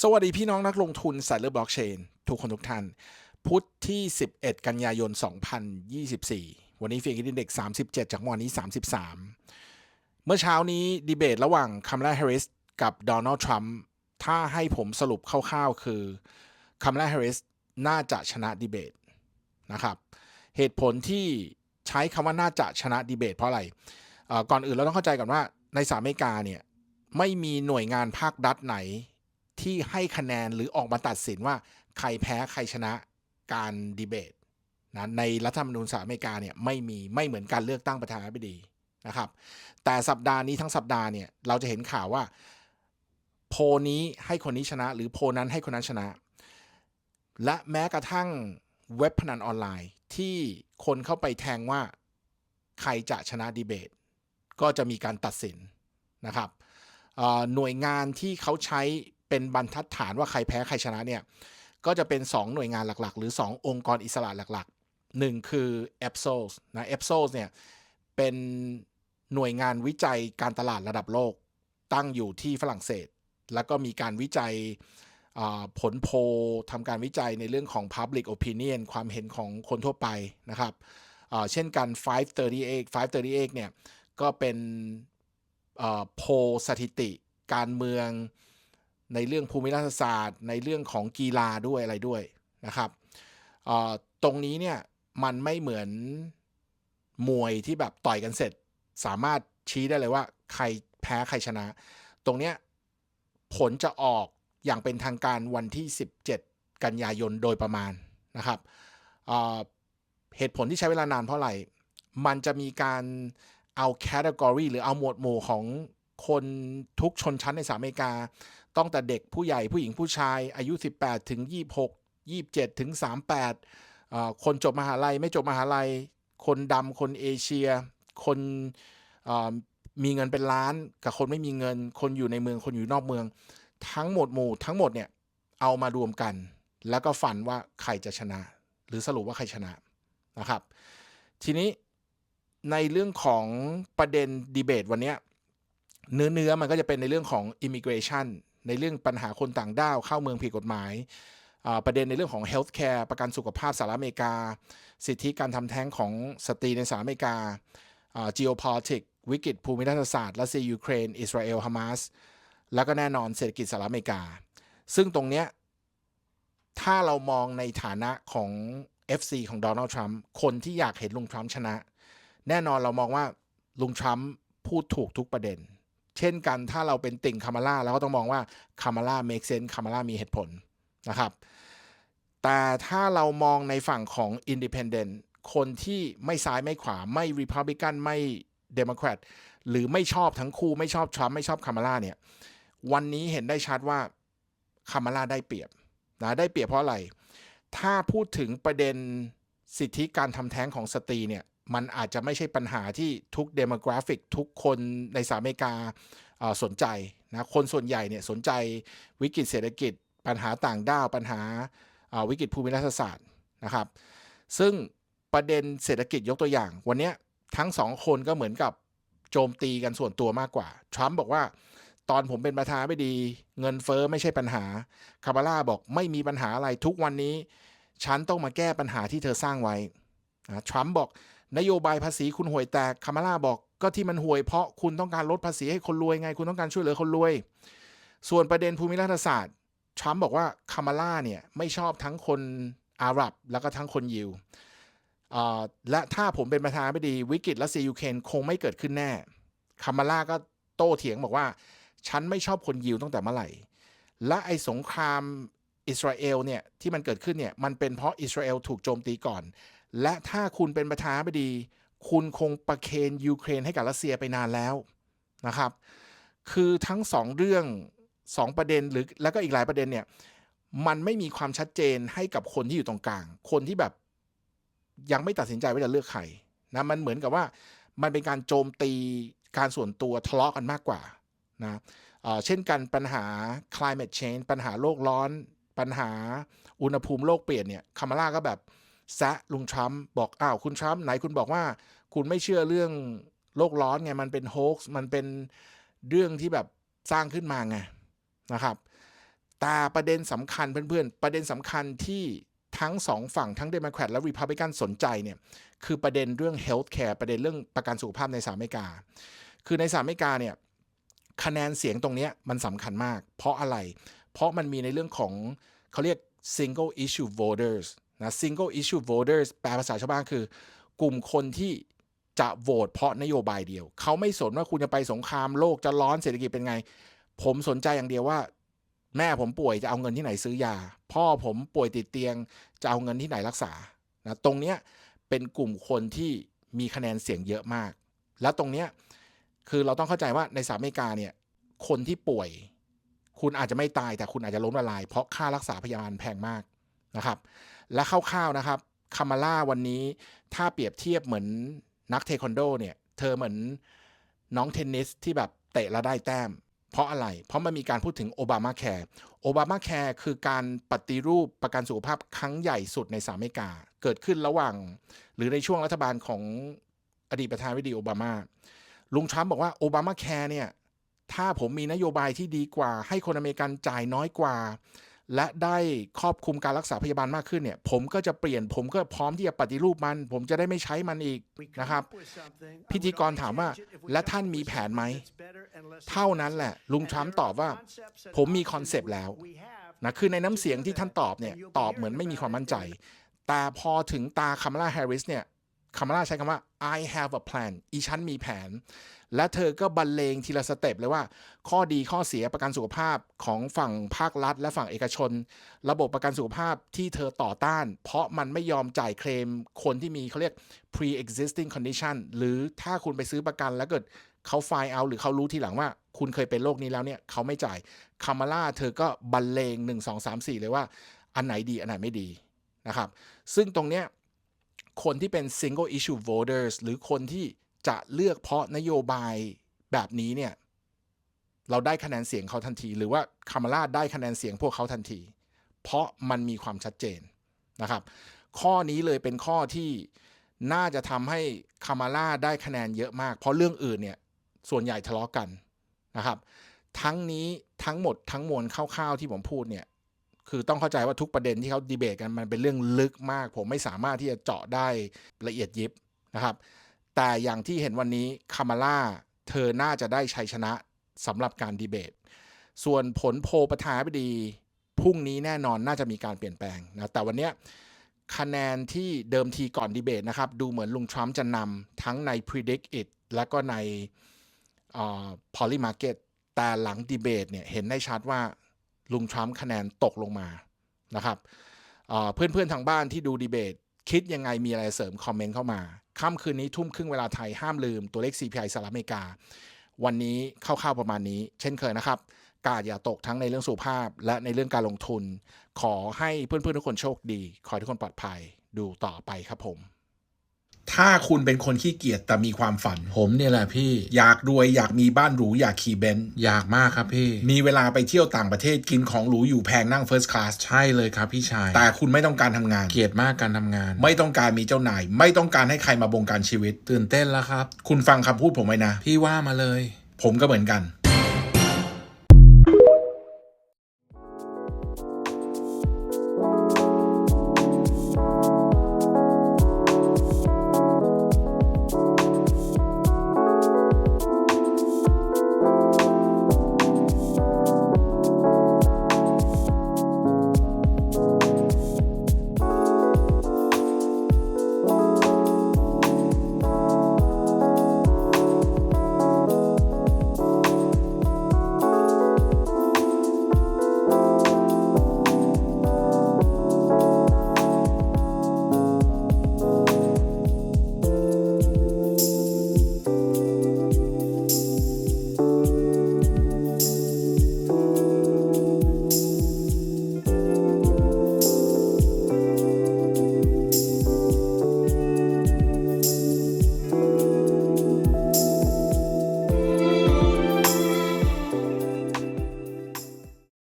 สวัสดีพี่น้องนักลงทุนสายเลือบล็อกเชน ทุกคนทุกท่าน พุธที่ 11 กันยายน 2024 วันนี้เฟียกินเด็ก 37 จากเมื่อวันนี้ 33 เมื่อเช้านี้ดีเบตระหว่างคัมลาแฮริสกับโดนัลด์ทรัมป์ถ้าให้ผมสรุปคร่าวๆ คือคัมลาแฮริสน่าจะชนะดีเบตนะครับเหตุผลที่ใช้คำว่าน่าจะชนะดีเบตเพราะอะไร ก่อนอื่นเราต้องเข้าใจก่อนว่าในสหรัฐอเมริกาเนี่ยไม่มีหน่วยงานภาครัฐไหน ที่ให้คะแนนหรือออกมาตัดสินว่าใครแพ้ใครชนะการดีเบตนะในรัฐธรรมนูญสหรัฐอเมริกาเนี่ยไม่มีไม่เหมือนการเลือกตั้งประธานาธิบดีนะครับ แต่สัปดาห์นี้ทั้งสัปดาห์เนี่ยเราจะเห็นข่าวว่า โพนี้ให้คนนี้ชนะ หรือโพนั้นให้คนนั้นชนะ และแม้กระทั่งเว็บพนันออนไลน์ที่คนเข้าไปแทงว่าใครจะชนะดีเบต ก็จะมีการตัดสินนะครับหน่วยงานที่เขาใช้ เป็นบรรทัดฐานว่าใครแพ้ใครชนะเนี่ยก็จะเป็น 2 หน่วยงานหลักๆ หรือ 2 องค์กรอิสระหลักๆ 1 คือ e p s o s นะ e p s o s เนี่ยเป็นหน่วยงานวิจัยการตลาดระดับโลกตั้งอยู่ที่ฝรั่งเศส แล้วก็มีการวิจัยผลโพทำการวิจัยในเรื่องของ Public Opinion ความเห็นของคนทั่วไปนะครับเช่นกัน 538 538เนี่ยก็เป็นโพสถิติการเมือง ในเรื่องภูมิรัฐศาสตร์ ในเรื่องของกีฬาด้วยอะไรด้วยนะครับตรงนี้เนี่ยมันไม่เหมือนมวยที่แบบต่อยกันเสร็จ สามารถชี้ได้เลยว่าใครแพ้ใครชนะ ตรงเนี้ยผลจะออกอย่างเป็นทางการวันที่ 17 กันยายนโดยประมาณนะครับเเหตุผลที่ใช้เวลานานเพราะอะไร มันจะมีการเอาแคตตากรีหรือเอาหมวดหมู่ของคนทุกชนชั้นในสหรัฐอเมริกา ต้องแต่เด็กผู้ใหญ่ผู้หญิงผู้ชายอายุ 18 ถึง 26 27 ถึง 38 คนจบมหาลัยไม่จบมหาลัย คนดำคนเอเชีย คนมีเงินเป็นล้านกับคนไม่มีเงิน คนอยู่ในเมืองคนอยู่นอกเมือง ทั้งหมดหมู่ทั้งหมดเนี่ยเอามารวมกัน แล้วก็ฝันว่าใครจะชนะ หรือสรุปว่าใครชนะนะครับ ทีนี้ในเรื่องของประเด็นดีเบตวันเนี้ยเนื้อเนื้อมันก็จะเป็นในเรื่องของ immigration ในเรื่องปัญหาคนต่างด้าวเข้าเมืองผิดกฎหมายประเด็นในเรื่องของ healthcare ประกันสุขภาพสหรัฐอเมริกา สิทธิการทำแท้งของสตรีในสหรัฐอเมริกาอ่า geopolitics วิกฤตภูมิรัฐศาสตร์รัสเซียยูเครน อิสราเอลฮามาสแล้วก็แน่นอนเศรษฐกิจสหรัฐอเมริกา ซึ่งตรงเนี้ยถ้าเรามองในฐานะของ FC ของโดนัลด์ทรัมป์คนที่อยากเห็นลุงทรัมป์ชนะ แน่นอนเรามองว่าลุงทรัมป์พูดถูกทุกประเด็น เช่นกันถ้าเราเป็นติ่งคามาล่าเราก็ต้องมองว่าคามาล่า make sense คามาล่ามีเหตุผลนะครับ แต่ถ้าเรามองในฝั่งของ Independent คนที่ไม่ซ้ายไม่ขวาไม่ Republican ไม่ Democrat หรือไม่ชอบทั้งคู่ไม่ชอบทรัมป์ไม่ชอบคามาล่าเนี่ยวันนี้เห็นได้ชัดว่าคามาล่าได้เปรียบนะได้เปรียบเพราะอะไร ถ้าพูดถึงประเด็นสิทธิการทำแท้งของสตรีเนี่ย มันอาจจะไม่ใช่ปัญหาที่ทุกเดโมกราฟิกทุกคนในสหรัฐอเมริกาสนใจนะคนส่วนใหญ่เนี่ยสนใจวิกฤตเศรษฐกิจ ปัญหาต่างด้าว ปัญหาวิกฤตภูมิรัฐศาสตร์นะครับ ซึ่งประเด็นเศรษฐกิจยกตัวอย่าง วันนี้ทั้งสองคนก็เหมือนกับโจมตีกันส่วนตัวมากกว่า ทรัมป์บอกว่าตอนผมเป็นประธานาธิบดี เงินเฟอ้อไม่ใช่ปัญหา คาบาร่าบอกไม่มีปัญหาอะไรทุกวันนี้ ฉันต้องมาแก้ปัญหาที่เธอสร้างไว้นะทรัมป์บอก นโยบายภาษีคุณห่วยแตกคามาร่าบอกก็ที่มันห่วยเพราะคุณต้องการลดภาษีให้คนรวยไง คุณต้องการช่วยเหลือคนรวย ส่วนประเด็นภูมิรัฐศาสตร์ทรัมป์บอกว่าคามาร่าเนี่ยไม่ชอบทั้งคนอาหรับแล้วก็ทั้งคนยิวอ่าและถ้าผมเป็นประธานาธิบดีวิกฤตรัสเซียยูเครนคงไม่เกิดขึ้นแน่คามาร่าก็โต้เถียงบอกว่า ฉันไม่ชอบคนยิวตั้งแต่เมื่อไหร่ และไอ้สงครามอิสราเอลเนี่ยที่มันเกิดขึ้นเนี่ยมันเป็นเพราะอิสราเอลถูกโจมตีก่อน และถ้าคุณเป็นประธานาธิบดี คุณคงประเคนยูเครนให้กับรัสเซียไปนานแล้วนะครับ คือทั้งสองเรื่องสองประเด็นหรือแล้วก็อีกหลายประเด็นเนี่ยมันไม่มีความชัดเจนให้กับคนที่อยู่ตรงกลาง คนที่แบบยังไม่ตัดสินใจว่าจะเลือกใครนะมันเหมือนกับว่ามันเป็นการโจมตีการส่วนตัวทะเลาะกันมากกว่านะเเช่นกันปัญหา climate change ปัญหาโลกร้อน ปัญหาอุณหภูมิโลกเปลี่ยนเนี่ยคามาล่าก็แบบ แซะลุงทรัมป์บอกอ้าวคุณทรัมป์ไหนคุณบอกว่า คุณไม่เชื่อเรื่องโลกร้อนไงมันเป็นโฮกส์มันเป็นเรื่องที่แบบสร้างขึ้นมาไงนะครับแต่ประเด็นสำคัญเพื่อนๆ ประเด็นสำคัญที่ทั้งสองฝั่งทั้งเดโมแครตและรีพับลิกันสนใจเนี่ยคือประเด็นเรื่อง health care ประเด็นเรื่องประกันสุขภาพในสหรัฐอเมริกา คือในสหรัฐอเมริกาเนี่ยคะแนนเสียงตรงนี้มันสำคัญมาก เพราะอะไร เพราะมันมีในเรื่องของเขาเรียก single issue voters นะ single issue voters แปลภาษาชาวบ้านคือ กลุ่มคนที่จะโหวตเพราะนโยบายเดียว เขาไม่สนว่าคุณจะไปสงครามโลกจะร้อนเศรษฐกิจเป็นไง ผมสนใจอย่างเดียวว่า แม่ผมป่วยจะเอาเงินที่ไหนซื้อยา พ่อผมป่วยติดเตียงจะเอาเงินที่ไหนรักษานะตรงเนี้ยเป็นกลุ่มคนที่มีคะแนนเสียงเยอะมาก แล้วตรงเนี้ยคือเราต้องเข้าใจว่าในสหรัฐอเมริกาเนี่ยคนที่ป่วย คุณอาจจะไม่ตายแต่คุณอาจจะล้มละลาย เพราะค่ารักษาพยาบาลแพงมากนะครับ และคร่าวๆนะครับคามาล่าวันนี้ถ้าเปรียบเทียบเหมือนนักเทควันโดเนี่ยเธอเหมือนน้องเทนนิสที่แบบเตะแล้วได้แต้ม เพราะอะไร เพราะมันมีการพูดถึงโอบามาแคร์โอบามาแคร์คือการปฏิรูปประกันสุขภาพครั้งใหญ่สุดในสหรัฐอเมริกา เกิดขึ้นระหว่าง หรือในช่วงรัฐบาลของอดีตประธานาธิบดีโอบามา ลุงทรัมป์บอกว่าโอบามาแคร์เนี่ยถ้าผมมีนโยบายที่ดีกว่า ให้คนอเมริกันจ่ายน้อยกว่า และได้ครอบคลุมการรักษาพยาบาลมากขึ้นเนี่ย ผมก็จะเปลี่ยนผมก็พร้อมที่จะปฏิรูปมัน ผมจะได้ไม่ใช้มันอีกนะครับ พิธีกรถามว่า และท่านมีแผนไหม เท่านั้นแหละ ลุงทรัมป์ตอบว่า ผมมีคอนเซปต์แล้วนะคือในน้ำเสียงที่ท่านตอบเนี่ยตอบเหมือนไม่มีความมั่นใจ แต่พอถึงตาคามาลาแฮร์ริสเนี่ยคามาลาใช้คำว่า I have a plan อีฉันมีแผน และเธอก็บรรเลงทีละสเต็ปเลยว่า ข้อดีข้อเสียประกันสุขภาพของฝั่งภาครัฐ และฝั่งเอกชน ระบบประกันสุขภาพที่เธอต่อต้าน เพราะมันไม่ยอมจ่ายเคลมคนที่มีเขาเรียก pre existing condition หรือถ้าคุณไปซื้อประกันแล้วเกิดเขาไฟล์เอาหรือเขารู้ทีหลังว่า คุณเคยเป็นโรคนี้แล้วเนี่ยเขาไม่จ่ายคามาล่าเธอก็บรรเลง 1 2 3 4 เลยว่า อันไหนดีอันไหนไม่ดีนะครับซึ่งตรงเนี้ยคนที่เป็น single issue voters หรือคนที่ จะเลือกเพราะนโยบายแบบนี้เนี่ยเราได้คะแนนเสียงเขาทันที หรือว่าคามาลาได้คะแนนเสียงพวกเขาทันที เพราะมันมีความชัดเจนนะครับ ข้อนี้เลยเป็นข้อที่น่าจะทำให้คามาลาได้คะแนนเยอะมาก เพราะเรื่องอื่นเนี่ยส่วนใหญ่ทะเลาะกันนะครับ ทั้งนี้ทั้งหมดทั้งมวลคร่าวๆที่ผมพูดเนี่ยคือต้องเข้าใจว่าทุกประเด็นที่เขาดีเบตกันมันเป็นเรื่องลึกมาก ผมไม่สามารถที่จะเจาะได้ละเอียดยิบนะครับ แต่อย่างที่เห็นวันนี้คามาล่าเธอน่าจะได้ชัยชนะสำหรับการดีเบต ส่วนผลโพประธานาธิบดีพรุ่งนี้แน่นอนน่าจะมีการเปลี่ยนแปลงนะแต่วันนี้คะแนนที่เดิมทีก่อนดีเบตนะครับ ดูเหมือนลุงทรัมป์จะนำทั้งใน predict it และก็ในพอล y มาร์เก็ตแต่หลังดีเบตเนี่ยเห็นได้ชัดว่าลุงทรัมป์คะแนนตกลงมานะครับเพื่อนๆทางบ้านที่ดูดีเบต คิดยังไงมีอะไรเสริมคอมเมนต์เข้ามา ค่ำคืนนี้ทุ่มครึ่งเวลาไทยห้ามลืมตัวเลข CPI สหรัฐอเมริกา วันนี้คร่าวๆประมาณนี้ เช่นเคยนะครับ กาดอย่าตกทั้งในเรื่องสุขภาพ และในเรื่องการลงทุน ขอให้เพื่อนๆทุกคนโชคดี ขอให้ทุกคนปลอดภัยดูต่อไปครับผม ถ้าคุณเป็นคนขี้เกียจแต่มีความฝัน ผมเนี่ยแหละพี่ อยากรวยอยากมีบ้านหรูอยากขี่เบนซ์อยากมากครับพี่ มีเวลาไปเที่ยวต่างประเทศกินของหรูอยู่แพงนั่ง First Class ใช่เลยครับพี่ชาย แต่คุณไม่ต้องการทำงาน เกลียดมากการทำงาน ไม่ต้องการมีเจ้านาย ไม่ต้องการให้ใครมาบงการชีวิต ตื่นเต้นแล้วครับ คุณฟังคำพูดผมไว้นะ พี่ว่ามาเลย ผมก็เหมือนกัน